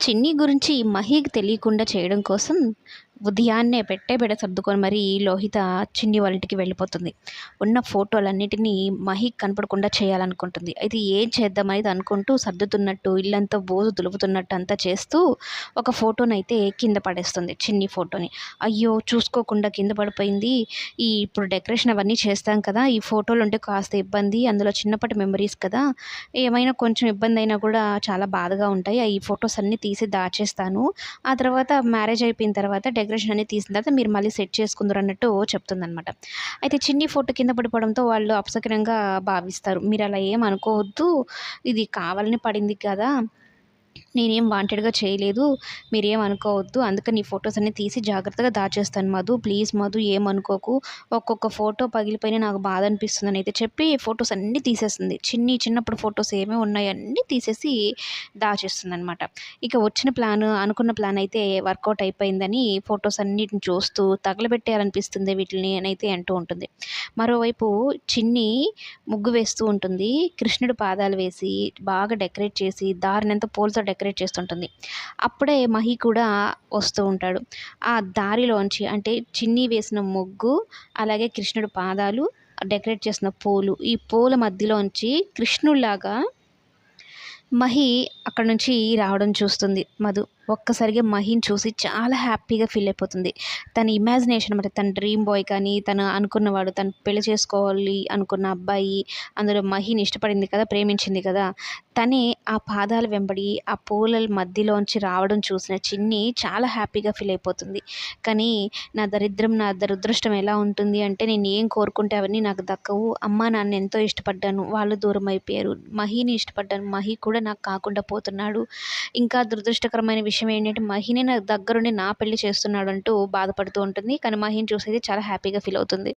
చిన్ని గురించి మహీకి తెలియకుండా చేయడం కోసం ఉదయాన్నే పెట్టే బెడ సర్దుకొని మరీ లోహిత చిన్ని వాళ్ళింటికి వెళ్ళిపోతుంది. ఉన్న ఫోటోలన్నిటినీ మహి కనపడకుండా చేయాలనుకుంటుంది. అయితే ఏం చేద్దాం అనేది అనుకుంటూ సర్దుతున్నట్టు ఇల్లంతా బోజు దులుపుతున్నట్టు అంతా చేస్తూ ఒక ఫోటోనైతే కింద పడేస్తుంది చిన్ని ఫోటోని. అయ్యో చూసుకోకుండా కింద పడిపోయింది. ఈ ఇప్పుడు డెకరేషన్ అవన్నీ చేస్తాం కదా ఈ ఫోటోలు ఉంటే కాస్త ఇబ్బంది అందులో చిన్నప్పటి మెమరీస్ కదా. ఏమైనా కొంచెం ఇబ్బంది అయినా కూడా చాలా బాధగా ఉంటాయి. ఈ ఫొటోస్ అన్నీ తీసి దాచేస్తాను. ఆ తర్వాత మ్యారేజ్ అయిపోయిన తర్వాత డెకరేషన్ అనేది తీసిన తర్వాత మీరు మళ్ళీ సెట్ చేసుకుందరు అన్నట్టు చెప్తుందనమాట అయితే చిన్ని ఫోటో కింద పడిపోవడంతో వాళ్ళు అపసకరంగా భావిస్తారు. మీరు అలా ఏం అనుకోవద్దు ఇది కావాలని పడింది కదా. నేనేం వాంటెడ్గా చేయలేదు మీరేం అనుకోవద్దు అందుకని నీ ఫొటోస్ అన్ని తీసి జాగ్రత్తగా దాచేస్తాను మధు. ప్లీజ్ మధు ఏమనుకోకు ఒక్కొక్క ఫోటో పగిలిపోయినా నాకు బాధ అనిపిస్తుందని అయితే చెప్పి ఫొటోస్ అన్నీ తీసేస్తుంది. చిన్ని చిన్నప్పుడు ఫొటోస్ ఏమేమి ఉన్నాయో అన్నీ తీసేసి దాచేస్తుంది అనమాట ఇక వచ్చిన ప్లాన్ అనుకున్న ప్లాన్ అయితే వర్కౌట్ అయిపోయిందని ఫొటోస్ అన్నిటిని చూస్తూ తగలబెట్టేయాలనిపిస్తుంది వీటిని అని అయితే అంటూ ఉంటుంది. మరోవైపు చిన్ని ముగ్గు వేస్తూ ఉంటుంది. కృష్ణుడు పాదాలు వేసి బాగా డెకరేట్ చేసి దారినంతా పూలతో డెకరేట్ చేస్తుంటుంది. అప్పుడే మహి కూడా వస్తూ ఉంటాడు. ఆ దారిలోంచి అంటే చిన్ని వేసిన ముగ్గు అలాగే కృష్ణుడు పాదాలు డెకరేట్ చేసిన పూలు ఈ పూల మధ్యలోంచి కృష్ణుడిలాగా మహి అక్కడ నుంచి రావడం చూస్తుంది మధు. ఒక్కసారిగా మహిన్ చూసి చాలా హ్యాపీగా ఫీల్ అయిపోతుంది. తన ఇమాజినేషన్ అనమాట తన డ్రీమ్ బాయ్ కానీ తను అనుకున్నవాడు తను పెళ్ళి చేసుకోవాలి అనుకున్న అబ్బాయి అందులో మహిన్ ఇష్టపడింది కదా ప్రేమించింది కదా తనే ఆ పాదాల వెంబడి ఆ పూల మధ్యలోంచి రావడం చూసిన చిన్ని చాలా హ్యాపీగా ఫీల్ అయిపోతుంది. కానీ నా దరిద్రం నా దురదృష్టం ఎలా ఉంటుంది అంటే నేను ఏం కోరుకుంటే అవన్నీ నాకు దక్కవు. అమ్మ నాన్న ఎంతో ఇష్టపడ్డాను. వాళ్ళు దూరం అయిపోయారు. మహిని ఇష్టపడ్డాను. మహి కూడా నాకు కాకుండా పోతున్నాడు. ఇంకా దురదృష్టకరమైన విషయం విషయం ఏంటంటే మహిని నా దగ్గరుండి నా పెళ్ళి చేస్తున్నాడు అంటూ బాధపడుతూ ఉంటుంది. కానీ మహిని చూసేది చాలా హ్యాపీగా ఫీల్ అవుతుంది.